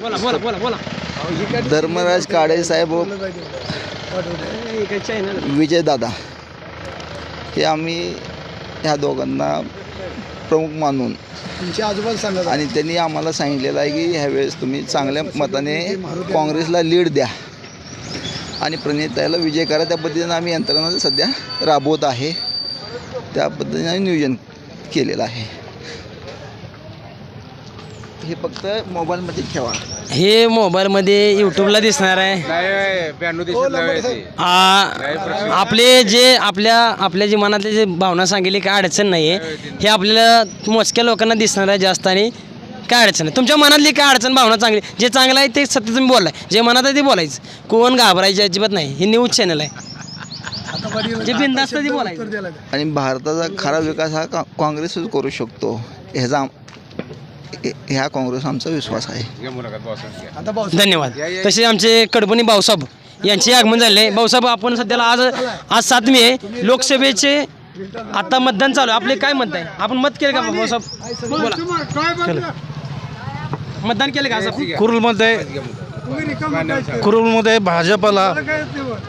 बोला बोला बोला बोला. धर्मराज काळे साहेब व विजयदादा हे आम्ही ह्या दोघांना प्रमुख मानून तुमचे आजोबा सांगा आणि त्यांनी आम्हाला सांगितलेलं आहे की ह्यावेळेस तुम्ही चांगल्या मताने काँग्रेसला लीड द्या. आणि प्रणिताईला विजय करा. त्या पद्धतीनं आम्ही यंत्रणा सध्या राबवत आहे. त्या पद्धतीने आम्ही नियोजन केलेलं आहे. हे फक्त मोबाईलमध्ये ठेवा. हे मोबाईलमध्ये यूट्यूबला दिसणार आहे. आ, आपले जे आपल्या आपल्या जे मनातले जे भावना सांगितली काय अडचण नाही आहे हे आपल्याला मोजक्या लोकांना दिसणार आहे जास्त आणि काय अडचण नाही. तुमच्या मनातली काय अडचण भावना चांगली जे चांगलं आहे ते सत्य तुम्ही बोललाय. जे मनात आहे ते बोलायचं. कोण घाबरायचे अजिबात नाही. हे न्यूज चॅनल आहे. जे बिनधास्त ते बोलायचं. आणि भारताचा खरा विकास हा का काँग्रेसच करू शकतो. ह्याचा आम- हे- ह्या काँग्रेस आमचा विश्वास आहे. धन्यवाद. तसे आमचे कडपणी भाऊसाहेब यांचे आगमन झाले. भाऊसाहेब आपण सध्याला आज आज सात मे आहे. लोकसभेचे आता मतदान चालू आहे. आपले काय मत आहे? आपण मत केलं का भाऊसाहेब? बोला. मतदान केलं का कुरुलमध्ये कुरुलमध्ये भाजपला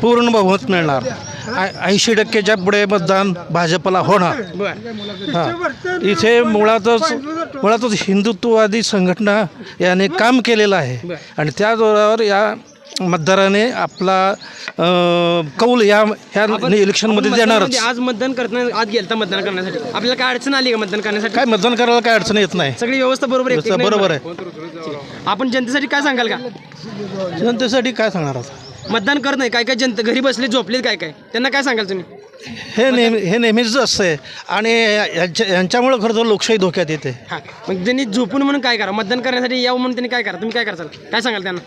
पूर्ण बहुमत मिळणार. ऐंशी टक्केच्या पुढे मतदान भाजपला होणार. हां. इथे मुळातच मुळातच हिंदुत्ववादी संघटना याने काम केलेलं आहे. आणि त्या जोरावर या मतदाराने आपला कौल या ह्या इलेक्शनमध्ये देणारच. मतदानामध्ये आज मतदान करताना आज गेलता मतदान करण्यासाठी. आपल्याला काय अडचण आली का मतदान करण्यासाठी? काय मतदान करायला काय अडचण येत नाही. सगळी व्यवस्था बरोबर आहे बरोबर आहे. आपण जनतेसाठी काय सांगाल का? जनतेसाठी काय सांगणार आता? मतदान करत नाही. काय काय जनता घरी बसले झोपलेत काय काय? त्यांना काय सांगाल तुम्ही? हे नेहमी हे नेहमीच असते आणि यांच्या यांच्यामुळं खरं तर लोकशाही धोक्यात येते. हां. मग त्यांनी झोपून म्हणून काय करा? मतदान करण्यासाठी यावं म्हणून त्यांनी काय करा? तुम्ही काय कराल काय सांगाल त्यांना?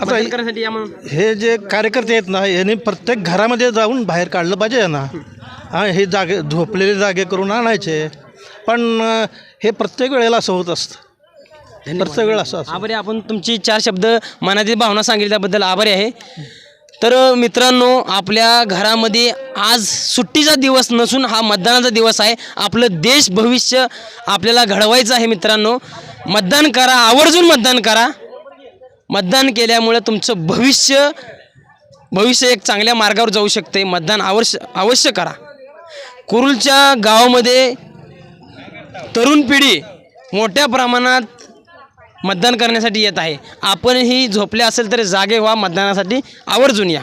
मतदान करण्यासाठी या म्हणून. हे जे कार्यकर्ते आहेत ना यांनी प्रत्येक घरामध्ये जाऊन बाहेर काढलं पाहिजे ना. हां हे जागे झोपलेले जागे करून आणायचे. पण अं, हे प्रत्येक वेळेला असं होत असतं. प्रत्येक वेळेला असं असं आभारी आपण तुमची चार शब्द मनातील भावना सांगितली त्याबद्दल आभारी आहे. तर मित्रांनो आपल्या घरामध्ये आज सुट्टीचा दिवस नसून हा मतदानाचा दिवस आहे. आपलं देश भविष्य आपल्याला घडवायचं आहे मित्रांनो. मतदान करा आवर्जून मतदान करा. मतदान केल्यामुळे तुमचं भविष्य भविष्य एक चांगल्या मार्गावर जाऊ शकते. मतदान अवश्य अवश्य करा. कुरुलच्या गावामध्ये तरुण पिढी मोठ्या प्रमाणात मतदान करण्यासाठी येत आहे. आपणही झोपले असेल तर जागे व्हा मतदानासाठी आवर्जून या.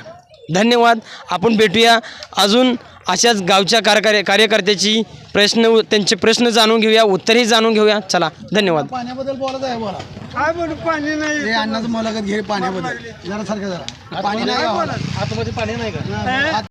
धन्यवाद. आपण भेटूया. अजून अशाच गावच्या कारकार्य कार्यकर्त्याची प्रश्न त्यांचे प्रश्न जाणून घेऊया उत्तरही जाणून घेऊया. चला धन्यवाद. पाण्याबद्दल बोलत आहे बोला. काय बोलू पाणी नाही. अन्नाचं मुलाखत घे पाण्याबद्दल. जरा सारखं जरा. पाणी नाही. आतमध्ये पाणी नाही का?